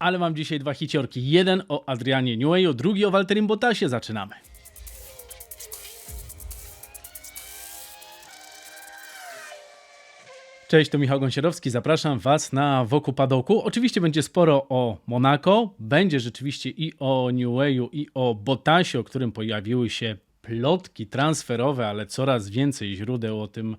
Ale mam dzisiaj dwa hiciorki. Jeden o Adrianie Neweyu, drugi o Walterim Bottasie. Zaczynamy. Cześć, to Michał Gąsierowski. Zapraszam Was na Wokół Padoku. Oczywiście będzie sporo o Monaco, będzie rzeczywiście i o New Wayu, i o Bottasie, o którym pojawiły się plotki transferowe, ale coraz więcej źródeł o tym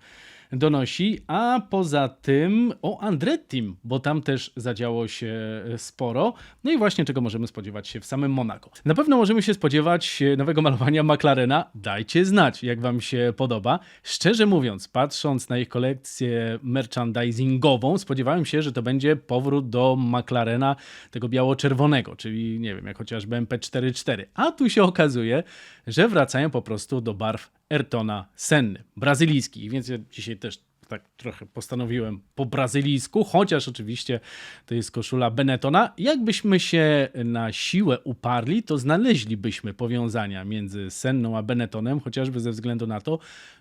donosi. A poza tym o Andrettim, bo tam też zadziało się sporo. No i właśnie czego możemy spodziewać się w samym Monako. Na pewno możemy się spodziewać nowego malowania McLarena. Dajcie znać, jak Wam się podoba. Szczerze mówiąc, patrząc na ich kolekcję merchandisingową, spodziewałem się, że to będzie powrót do McLarena tego biało-czerwonego, czyli nie wiem, jak chociażby MP44. A tu się okazuje, że wracają po prostu do barw Ayrtona Senny, brazylijski. Więc ja dzisiaj też tak trochę postanowiłem po brazylijsku, chociaż oczywiście to jest koszula Benettona. Jakbyśmy się na siłę uparli, to znaleźlibyśmy powiązania między Senną a Benettonem, chociażby ze względu na to,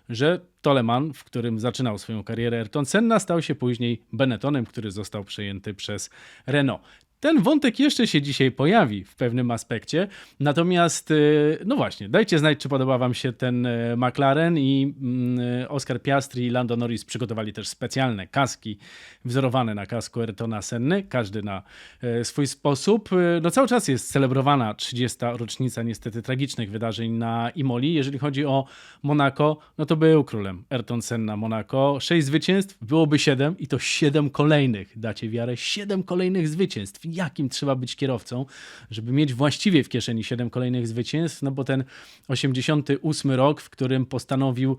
że Toleman, w którym zaczynał swoją karierę Ayrton Senna, stał się później Benettonem, który został przejęty przez Renault. Ten wątek jeszcze się dzisiaj pojawi w pewnym aspekcie. Natomiast, y, no właśnie, dajcie znać, czy podoba Wam się ten y, McLaren i mm, Oscar Piastri i Lando Norris przygotowali też specjalne kaski wzorowane na kasku Ayrtona Senny, każdy na y, swój sposób. No cały czas jest celebrowana 30. rocznica niestety tragicznych wydarzeń na Imoli. Jeżeli chodzi o Monaco, no to był królem Ayrton Senna Monaco. Sześć zwycięstw, byłoby siedem i to siedem kolejnych. Dacie wiarę, siedem kolejnych zwycięstw jakim trzeba być kierowcą, żeby mieć właściwie w kieszeni 7 kolejnych zwycięstw, no bo ten 88 rok, w którym postanowił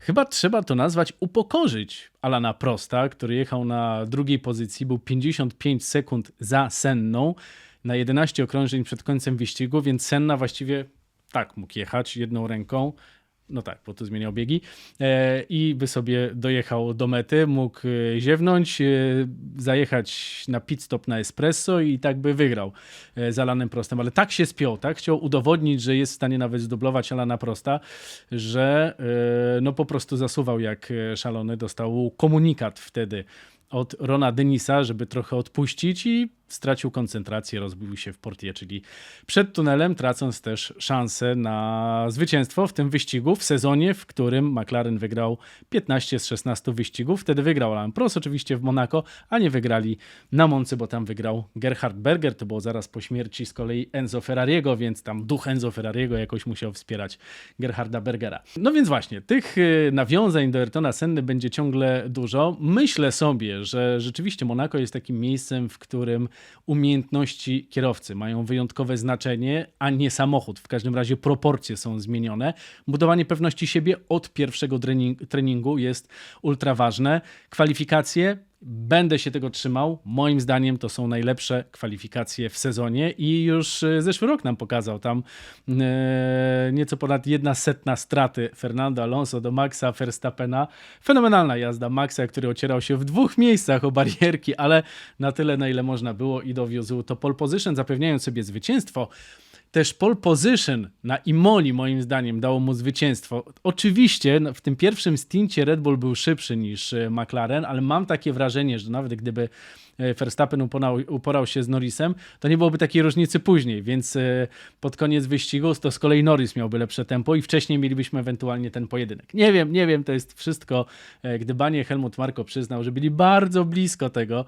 Chyba trzeba to nazwać upokorzyć Alana Prosta, który jechał na drugiej pozycji, był 55 sekund za Senną na 11 okrążeń przed końcem wyścigu, więc Senna właściwie tak mógł jechać jedną ręką, no tak, bo tu zmieniał biegi. E, I by sobie dojechał do mety, mógł e, ziewnąć, e, zajechać na pit stop na espresso i tak by wygrał z Alanem Prostem. Ale tak się spiął, tak? Chciał udowodnić, że jest w stanie nawet zdublować Alana Prosta, że no po prostu zasuwał jak szalony. Dostał komunikat wtedy od Rona Denisa, żeby trochę odpuścić i stracił koncentrację, rozbił się w portie, czyli przed tunelem, tracąc też szansę na zwycięstwo w tym wyścigu w sezonie, w którym McLaren wygrał 15 z 16 wyścigów. Wtedy wygrał Alain Prost oczywiście w Monaco, a nie wygrali na Moncy, bo tam wygrał Gerhard Berger, to było zaraz po śmierci z kolei Enzo Ferrariego, więc tam duch Enzo Ferrariego jakoś musiał wspierać Gerharda Bergera. No więc właśnie, tych y, nawiązań do Ayrtona Senny będzie ciągle dużo. Myślę sobie, że rzeczywiście Monaco jest takim miejscem, w którym umiejętności kierowcy mają wyjątkowe znaczenie, a nie samochód. W każdym razie proporcje są zmienione. Budowanie pewności siebie od pierwszego trening treningu jest ultra ważne. Kwalifikacje Będę się tego trzymał. Moim zdaniem to są najlepsze kwalifikacje w sezonie i już e, zeszły rok nam pokazał tam e, nieco ponad jedna setna straty Fernando Alonso do Maxa Verstappena. Fenomenalna jazda Maxa, który ocierał się w dwóch miejscach o barierki, ale na tyle na ile można było i dowiózł to pole position, zapewniając sobie zwycięstwo. Też pole position na Imoli moim zdaniem dało mu zwycięstwo. Oczywiście no, w tym pierwszym stincie Red Bull był szybszy niż e, McLaren, ale mam takie wrażenie, że nawet gdyby e, Verstappen uporał, uporał się z Norrisem, to nie byłoby takiej różnicy później, więc e, pod koniec wyścigu to z kolei Norris miałby lepsze tempo i wcześniej mielibyśmy ewentualnie ten pojedynek. Nie wiem, nie wiem, to jest wszystko gdybanie. Helmut Marko przyznał, że byli bardzo blisko tego,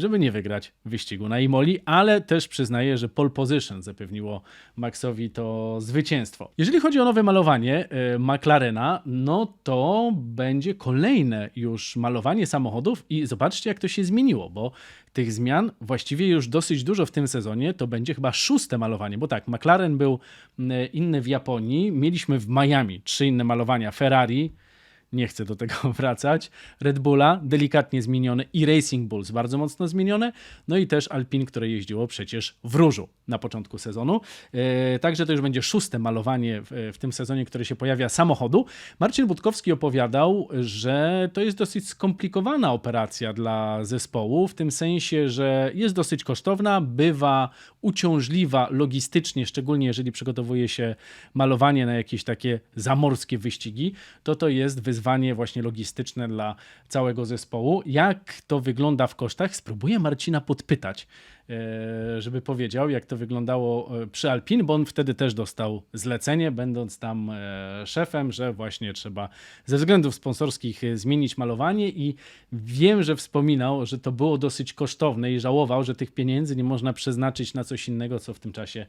żeby nie wygrać wyścigu na Imoli, ale też przyznaję, że pole position zapewniło Maxowi to zwycięstwo. Jeżeli chodzi o nowe malowanie y, McLarena, no to będzie kolejne już malowanie samochodów i zobaczcie jak to się zmieniło, bo tych zmian właściwie już dosyć dużo w tym sezonie, to będzie chyba szóste malowanie, bo tak, McLaren był inny w Japonii, mieliśmy w Miami trzy inne malowania, Ferrari, nie chcę do tego wracać. Red Bulla delikatnie zmienione i Racing Bulls bardzo mocno zmienione, no i też Alpine, które jeździło przecież w różu na początku sezonu. E, także to już będzie szóste malowanie w, tym sezonie, które się pojawia samochodu. Marcin Budkowski opowiadał, że to jest dosyć skomplikowana operacja dla zespołu, w tym sensie, że jest dosyć kosztowna, bywa uciążliwa logistycznie, szczególnie jeżeli przygotowuje się malowanie na jakieś takie zamorskie wyścigi, to to jest wyzwanie wyzwanie właśnie logistyczne dla całego zespołu. Jak to wygląda w kosztach? Spróbuję Marcina podpytać, e, żeby powiedział, jak to wyglądało e, przy Alpin, bo on wtedy też dostał zlecenie, będąc tam e, szefem, że właśnie trzeba ze względów sponsorskich zmienić malowanie i wiem, że wspominał, że to było dosyć kosztowne i żałował, że tych pieniędzy nie można przeznaczyć na coś innego, co w tym czasie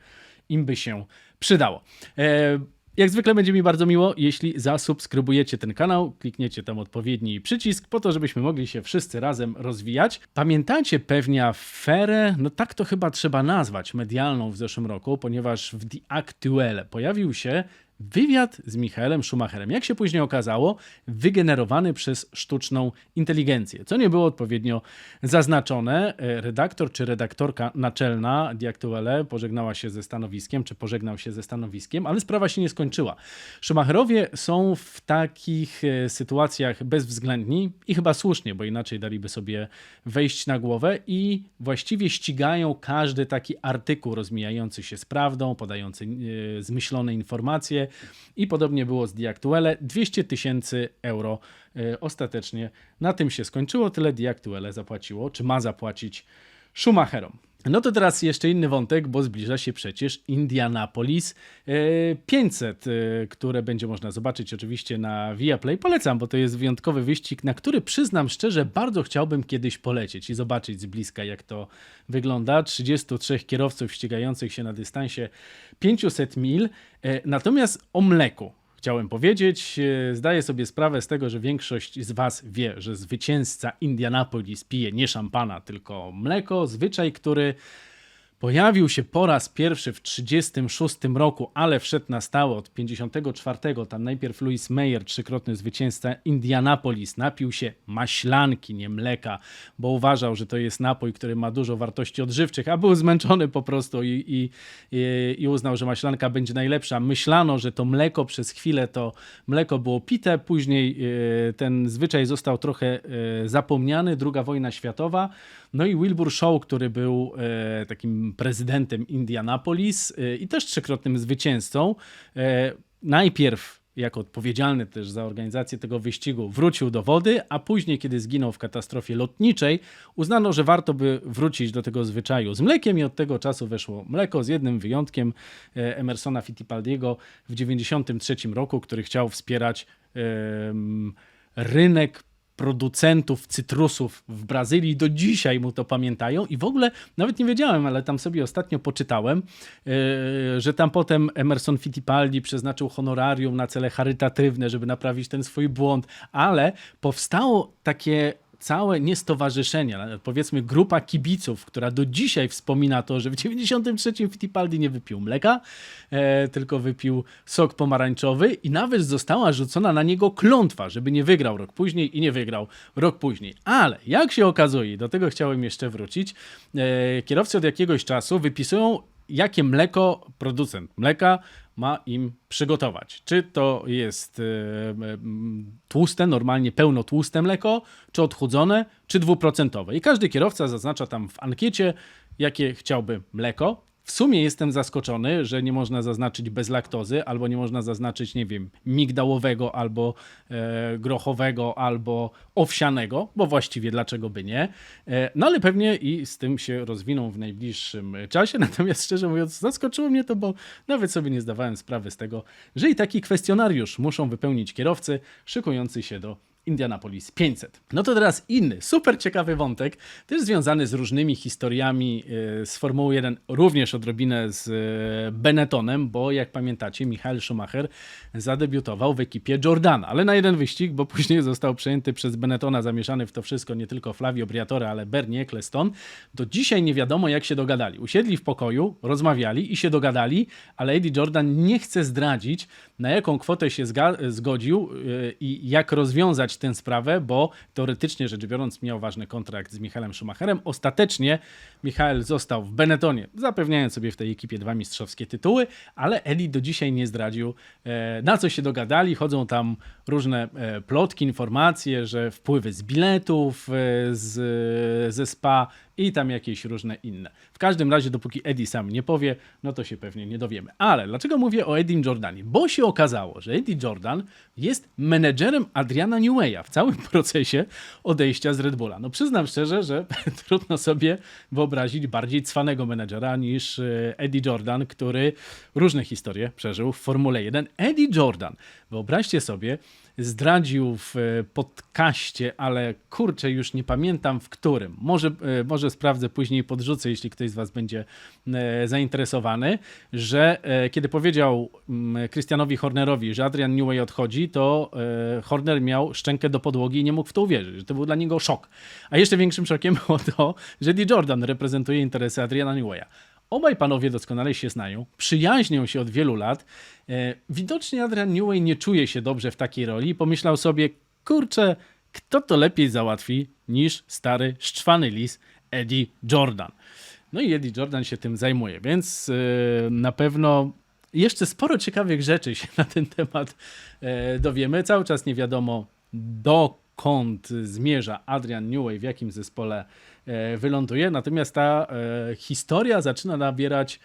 im by się przydało. Jak zwykle będzie mi bardzo miło, jeśli zasubskrybujecie ten kanał, klikniecie tam odpowiedni przycisk, po to, żebyśmy mogli się wszyscy razem rozwijać. Pamiętacie pewnie aferę, no tak to chyba trzeba nazwać, medialną w zeszłym roku, ponieważ w The Actuelle pojawił się wywiad z Michaelem Schumacherem. Jak się później okazało, wygenerowany przez sztuczną inteligencję, co nie było odpowiednio zaznaczone. E, Redaktor czy redaktorka naczelna The Actuelle pożegnała się ze stanowiskiem, czy pożegnał się ze stanowiskiem, ale sprawa się nie skończyła. Schumacherowie są w takich e, sytuacjach bezwzględni i chyba słusznie, bo inaczej daliby sobie wejść na głowę i właściwie ścigają każdy taki artykuł rozmijający się z prawdą, podający e, zmyślone informacje i podobnie było z Diaktuele. 200 tysięcy euro e, ostatecznie na tym się skończyło. Tyle Diaktuele zapłaciło, czy ma zapłacić Schumacherom. No to teraz jeszcze inny wątek, bo zbliża się przecież Indianapolis e, 500, e, które będzie można zobaczyć oczywiście na Viaplay. Polecam, bo to jest wyjątkowy wyścig, na który przyznam szczerze, bardzo chciałbym kiedyś polecieć i zobaczyć z bliska, jak to wygląda. 33 kierowców ścigających się na dystansie 500 mil. E, Natomiast o mleku chciałem powiedzieć. E, Zdaję sobie sprawę z tego, że większość z Was wie, że zwycięzca Indianapolis pije nie szampana, tylko mleko. Zwyczaj, który pojawił się po raz pierwszy w 1936 roku, ale wszedł na stałe od 1954. Tam najpierw Louis Meyer, trzykrotny zwycięzca Indianapolis, napił się maślanki, nie mleka, bo uważał, że to jest napój, który ma dużo wartości odżywczych, a był zmęczony po prostu i, i, i, i uznał, że maślanka będzie najlepsza. Myślano, że to mleko przez chwilę to mleko było pite, później e, ten zwyczaj został trochę e, zapomniany, druga wojna światowa. No i Wilbur Shaw, który był e, takim prezydentem Indianapolis e, i też trzykrotnym zwycięzcą, e, najpierw jako odpowiedzialny też za organizację tego wyścigu wrócił do wody, a później, kiedy zginął w katastrofie lotniczej, uznano, że warto by wrócić do tego zwyczaju. Z mlekiem i od tego czasu weszło mleko z jednym wyjątkiem e, Emersona Fittipaldiego w 1993 roku, który chciał wspierać rynek producentów cytrusów w Brazylii. Do dzisiaj mu to pamiętają i w ogóle nawet nie wiedziałem, ale tam sobie ostatnio poczytałem, yy, że tam potem Emerson Fittipaldi przeznaczył honorarium na cele charytatywne, żeby naprawić ten swój błąd, ale powstało takie całe nie stowarzyszenie, ale powiedzmy grupa kibiców, która do dzisiaj wspomina to, że w 93 Fittipaldi nie wypił mleka, e, tylko wypił sok pomarańczowy i nawet została rzucona na niego klątwa, żeby nie wygrał rok później i nie wygrał rok później. Ale jak się okazuje, do tego chciałem jeszcze wrócić, e, kierowcy od jakiegoś czasu wypisują jakie mleko producent mleka ma im przygotować. Czy to jest e, tłuste, normalnie pełnotłuste mleko, czy odchudzone, czy dwuprocentowe. I każdy kierowca zaznacza tam w ankiecie, jakie chciałby mleko. W sumie jestem zaskoczony, że nie można zaznaczyć bez laktozy, albo nie można zaznaczyć, nie wiem, migdałowego, albo e, grochowego, albo owsianego, bo właściwie dlaczego by nie. E, no ale pewnie i z tym się rozwiną w najbliższym czasie. Natomiast szczerze mówiąc, zaskoczyło mnie to, bo nawet sobie nie zdawałem sprawy z tego, że i taki kwestionariusz muszą wypełnić kierowcy szykujący się do Indianapolis 500. No to teraz inny, super ciekawy wątek, też związany z różnymi historiami e, z Formuły 1, również odrobinę z e, Benettonem, bo jak pamiętacie, Michael Schumacher zadebiutował w ekipie Jordana, ale na jeden wyścig, bo później został przejęty przez Benettona, zamieszany w to wszystko nie tylko Flavio Briatore, ale Bernie Ecclestone. Do dzisiaj nie wiadomo, jak się dogadali. Usiedli w pokoju, rozmawiali i się dogadali, ale Eddie Jordan nie chce zdradzić, na jaką kwotę się zgodził yy, i jak rozwiązać tę sprawę, bo teoretycznie rzecz biorąc miał ważny kontrakt z Michaelem Schumacherem. Ostatecznie Michael został w Benettonie, zapewniając sobie w tej ekipie dwa mistrzowskie tytuły, ale Eddie do dzisiaj nie zdradził, e, na co się dogadali. Chodzą tam różne e, plotki, informacje, że wpływy z biletów, e, z, ze spa i tam jakieś różne inne. W każdym razie, dopóki Eddie sam nie powie, no to się pewnie nie dowiemy. Ale dlaczego mówię o Eddie Jordanie? Bo się okazało, że Eddie Jordan jest menedżerem Adriana Newaya w całym procesie odejścia z Red Bulla. No przyznam szczerze, że trudno sobie wyobrazić bardziej cwanego menedżera niż e, Eddie Jordan, który różne historie przeżył w Formule 1. Eddie Jordan, wyobraźcie sobie, zdradził w e, podcaście, ale kurczę, już nie pamiętam w którym. Może, e, może sprawdzę później podrzucę, jeśli ktoś z Was będzie e, zainteresowany, że kiedy powiedział mm, Christianowi Hornerowi, że Adrian Newey odchodzi, to Horner miał szczękę do podłogi i nie mógł w to uwierzyć, to był dla niego szok. A jeszcze większym szokiem było to, że Eddie Jordan reprezentuje interesy Adriana Neweya. Obaj panowie doskonale się znają, przyjaźnią się od wielu lat. E, widocznie Adrian Newey nie czuje się dobrze w takiej roli i pomyślał sobie, kurczę, kto to lepiej załatwi niż stary, szczwany lis Eddie Jordan. No i Eddie Jordan się tym zajmuje, więc e, na pewno jeszcze sporo ciekawych rzeczy się na ten temat e, dowiemy. Cały czas nie wiadomo dokąd zmierza Adrian Newey, w jakim zespole E, wyląduje. Natomiast ta e, historia zaczyna nabierać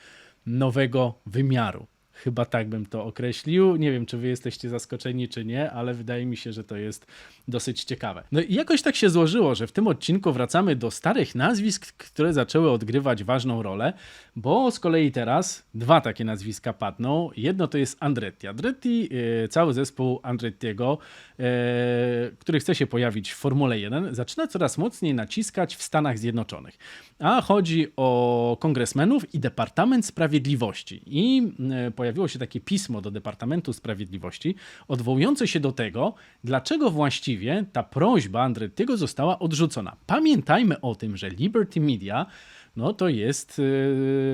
nowego wymiaru. Chyba tak bym to określił. Nie wiem, czy wy jesteście zaskoczeni, czy nie, ale wydaje mi się, że to jest dosyć ciekawe. No i jakoś tak się złożyło, że w tym odcinku wracamy do starych nazwisk, które zaczęły odgrywać ważną rolę, bo z kolei teraz dwa takie nazwiska padną. Jedno to jest Andretti. Andretti, e, cały zespół Andrettiego, e, który chce się pojawić w Formule 1, zaczyna coraz mocniej naciskać w Stanach Zjednoczonych. A chodzi o kongresmenów i Departament Sprawiedliwości. I e, pojawiło się takie pismo do Departamentu Sprawiedliwości odwołujące się do tego, dlaczego właściwie ta prośba Andrettiego została odrzucona. Pamiętajmy o tym, że Liberty Media no to jest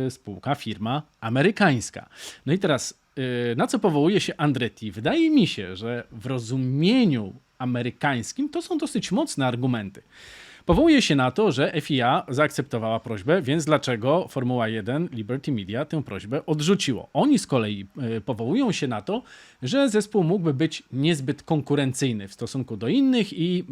yy, spółka, firma amerykańska. No i teraz, yy, na co powołuje się Andretti? Wydaje mi się, że w rozumieniu amerykańskim to są dosyć mocne argumenty. Powołuje się na to, że FIA zaakceptowała prośbę, więc dlaczego Formuła 1 Liberty Media tę prośbę odrzuciło? Oni z kolei e, powołują się na to, że zespół mógłby być niezbyt konkurencyjny w stosunku do innych i e,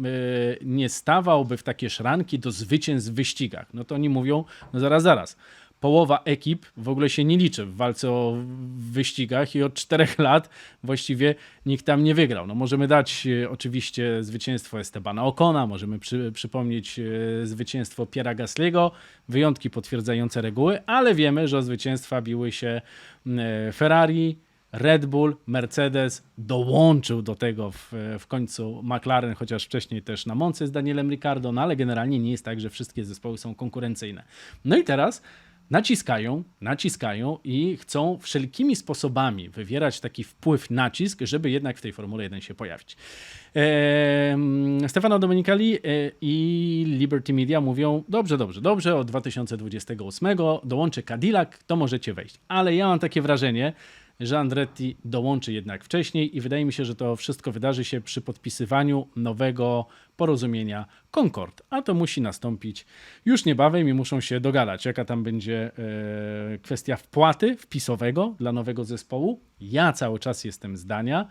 nie stawałby w takie szranki do zwycięstw w wyścigach. No to oni mówią, no zaraz, zaraz połowa ekip w ogóle się nie liczy w walce o wyścigach i od czterech lat właściwie nikt tam nie wygrał. No możemy dać e, oczywiście zwycięstwo Estebana Okona, możemy przy, przypomnieć e, zwycięstwo Piera Gasly'ego, wyjątki potwierdzające reguły, ale wiemy, że o zwycięstwa biły się e, Ferrari, Red Bull, Mercedes dołączył do tego w, w końcu McLaren, chociaż wcześniej też na Moncy z Danielem Ricciardo, no ale generalnie nie jest tak, że wszystkie zespoły są konkurencyjne. No i teraz naciskają, naciskają i chcą wszelkimi sposobami wywierać taki wpływ, nacisk, żeby jednak w tej Formule 1 się pojawić. Stefano Domenicali e, i Liberty Media mówią, dobrze, dobrze, dobrze, od 2028 dołączy Cadillac, to możecie wejść. Ale ja mam takie wrażenie, że Andretti dołączy jednak wcześniej i wydaje mi się, że to wszystko wydarzy się przy podpisywaniu nowego porozumienia Concord, a to musi nastąpić już niebawem i muszą się dogadać, jaka tam będzie e, kwestia wpłaty wpisowego dla nowego zespołu. Ja cały czas jestem zdania,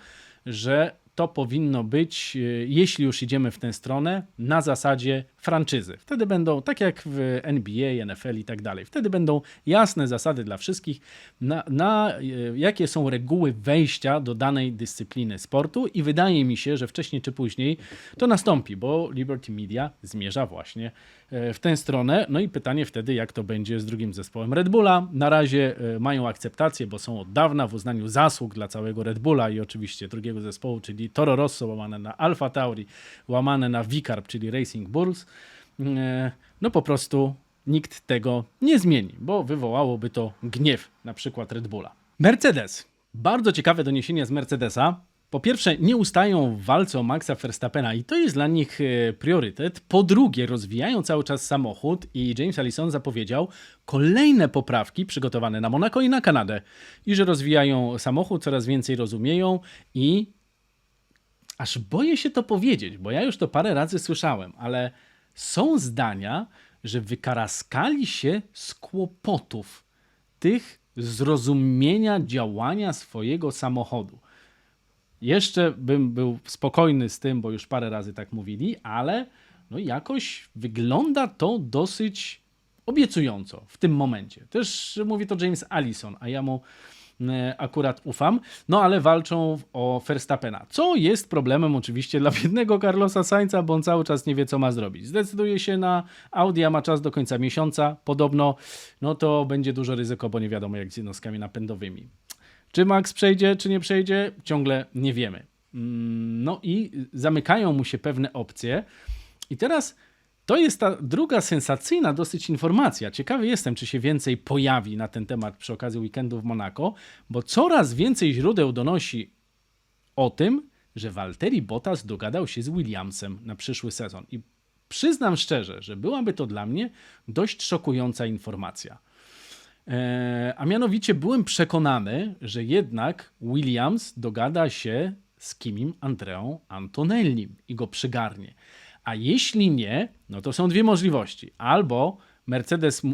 że to powinno być, e, jeśli już idziemy w tę stronę, na zasadzie franczyzy. Wtedy będą, tak jak w NBA, NFL i tak dalej, wtedy będą jasne zasady dla wszystkich, na, na e, jakie są reguły wejścia do danej dyscypliny sportu i wydaje mi się, że wcześniej czy później to nastąpi, bo Liberty Media zmierza właśnie e, w tę stronę. No i pytanie wtedy, jak to będzie z drugim zespołem Red Bulla. Na razie e, mają akceptację, bo są od dawna w uznaniu zasług dla całego Red Bulla i oczywiście drugiego zespołu, czyli Toro Rosso łamane na Alfa Tauri, łamane na Vicarb, czyli Racing Bulls. E, no po prostu nikt tego nie zmieni, bo wywołałoby to gniew na przykład Red Bulla. Mercedes. Bardzo ciekawe doniesienia z Mercedesa. Po pierwsze, nie ustają w walce o Maxa Verstappena i to jest dla nich e, priorytet. Po drugie, rozwijają cały czas samochód i James Allison zapowiedział kolejne poprawki przygotowane na Monaco i na Kanadę. I że rozwijają samochód, coraz więcej rozumieją i aż boję się to powiedzieć, bo ja już to parę razy słyszałem, ale są zdania, że wykaraskali się z kłopotów tych zrozumienia działania swojego samochodu. Jeszcze bym był spokojny z tym, bo już parę razy tak mówili, ale no jakoś wygląda to dosyć obiecująco w tym momencie. Też mówi to James Allison, a ja mu akurat ufam. No ale walczą o Verstappena, co jest problemem oczywiście dla biednego Carlosa Sainza, bo on cały czas nie wie, co ma zrobić. Zdecyduje się na Audi, a ma czas do końca miesiąca. Podobno, no to będzie duże ryzyko, bo nie wiadomo jak z jednostkami napędowymi. Czy Max przejdzie, czy nie przejdzie, ciągle nie wiemy. Mm, No i zamykają mu się pewne opcje. I teraz to jest ta druga sensacyjna dosyć informacja. Ciekawy jestem, czy się więcej pojawi na ten temat przy okazji weekendu w Monako, bo coraz więcej źródeł donosi o tym, że Valtteri Bottas dogadał się z Williamsem na przyszły sezon. I przyznam szczerze, że byłaby to dla mnie dość szokująca informacja. E, A mianowicie byłem przekonany, że jednak Williams dogada się z Kimim Andreą Antonellim i go przygarnie. A jeśli nie, no to są dwie możliwości. Albo Mercedes e,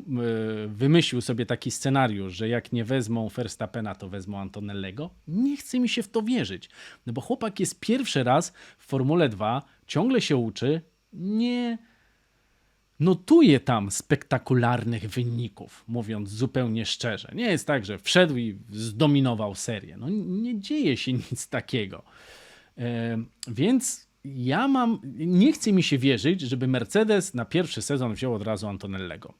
wymyślił sobie taki scenariusz, że jak nie wezmą Verstappena, to wezmą Antonellego. Nie chce mi się w to wierzyć. No bo chłopak jest pierwszy raz w Formule 2, ciągle się uczy, nie notuje tam spektakularnych wyników, mówiąc zupełnie szczerze. Nie jest tak, że wszedł i zdominował serię. No nie dzieje się nic takiego. E, więc ja mam, nie chce mi się wierzyć, żeby Mercedes na pierwszy sezon wziął od razu Antonellego.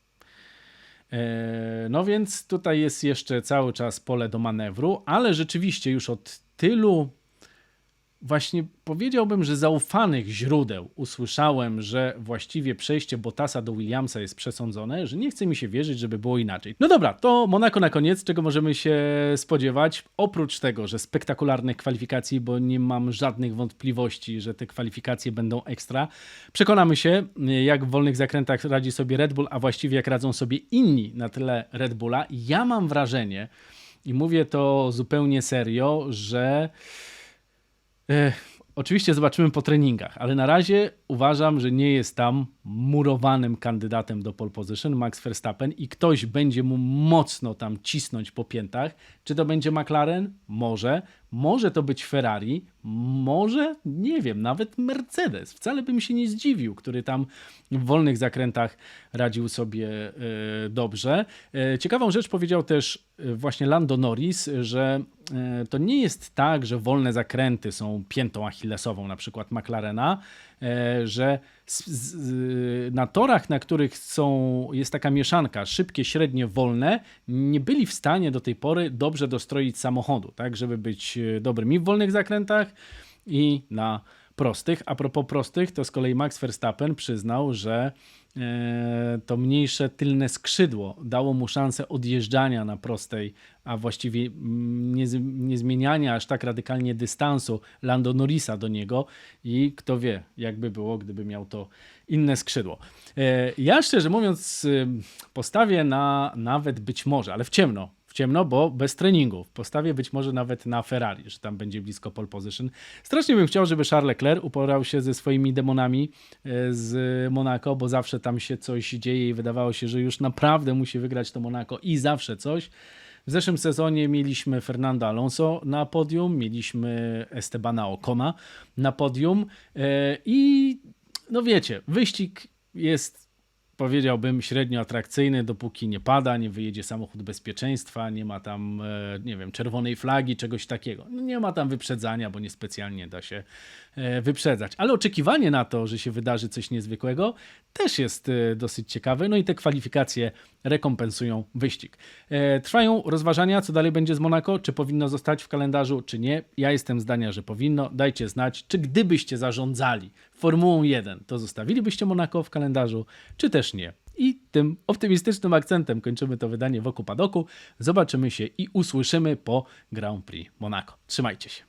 E, No więc tutaj jest jeszcze cały czas pole do manewru, ale rzeczywiście już od tylu właśnie powiedziałbym, że zaufanych źródeł usłyszałem, że właściwie przejście Bottasa do Williamsa jest przesądzone, że nie chce mi się wierzyć, żeby było inaczej. No dobra, to Monako na koniec, czego możemy się spodziewać? Oprócz tego, że spektakularnych kwalifikacji, bo nie mam żadnych wątpliwości, że te kwalifikacje będą ekstra, przekonamy się, jak w wolnych zakrętach radzi sobie Red Bull, a właściwie jak radzą sobie inni na tle Red Bulla. Ja mam wrażenie, i mówię to zupełnie serio, że oczywiście zobaczymy po treningach, ale na razie uważam, że nie jest tam murowanym kandydatem do pole position Max Verstappen i ktoś będzie mu mocno tam cisnąć po piętach. Czy to będzie McLaren? Może. Może to być Ferrari, może, nie wiem, nawet Mercedes. Wcale bym się nie zdziwił, który tam w wolnych zakrętach radził sobie e, dobrze. E, ciekawą rzecz powiedział też e, właśnie Lando Norris, że to nie jest tak, że wolne zakręty są piętą achillesową na przykład McLarena, e, że z, z, na torach, na których są, jest taka mieszanka, szybkie, średnie, wolne, nie byli w stanie do tej pory dobrze dostroić samochodu, tak, żeby być e, dobrym i w wolnych zakrętach, i na prostych. A propos prostych, to z kolei Max Verstappen przyznał, że e, to mniejsze tylne skrzydło dało mu szansę odjeżdżania na prostej, a właściwie mm, nie, nie zmieniania aż tak radykalnie dystansu Lando Norrisa do niego i kto wie, jakby było, gdyby miał to inne skrzydło. E, Ja szczerze mówiąc y, postawię na nawet być może, ale w ciemno, ciemno, bo bez treningów. Postawię być może nawet na Ferrari, że tam będzie blisko pole position. Strasznie bym chciał, żeby Charles Leclerc uporał się ze swoimi demonami e, z Monaco, bo zawsze tam się coś dzieje i wydawało się, że już naprawdę musi wygrać to Monaco i zawsze coś. W zeszłym sezonie mieliśmy Fernando Alonso na podium, mieliśmy Estebana Ocona na podium e, i no wiecie, wyścig jest powiedziałbym średnio atrakcyjny, dopóki nie pada, nie wyjedzie samochód bezpieczeństwa, nie ma tam, e, nie wiem, czerwonej flagi, czegoś takiego. No nie ma tam wyprzedzania, bo niespecjalnie da się e, wyprzedzać. Ale oczekiwanie na to, że się wydarzy coś niezwykłego, też jest e, dosyć ciekawe. No i te kwalifikacje rekompensują wyścig. Trwają rozważania, co dalej będzie z Monako, czy powinno zostać w kalendarzu, czy nie. Ja jestem zdania, że powinno. Dajcie znać, czy gdybyście zarządzali Formułą 1, to zostawilibyście Monako w kalendarzu, czy też nie. I tym optymistycznym akcentem kończymy to wydanie wokół padoku. Zobaczymy się i usłyszymy po Grand Prix Monaco. Trzymajcie się.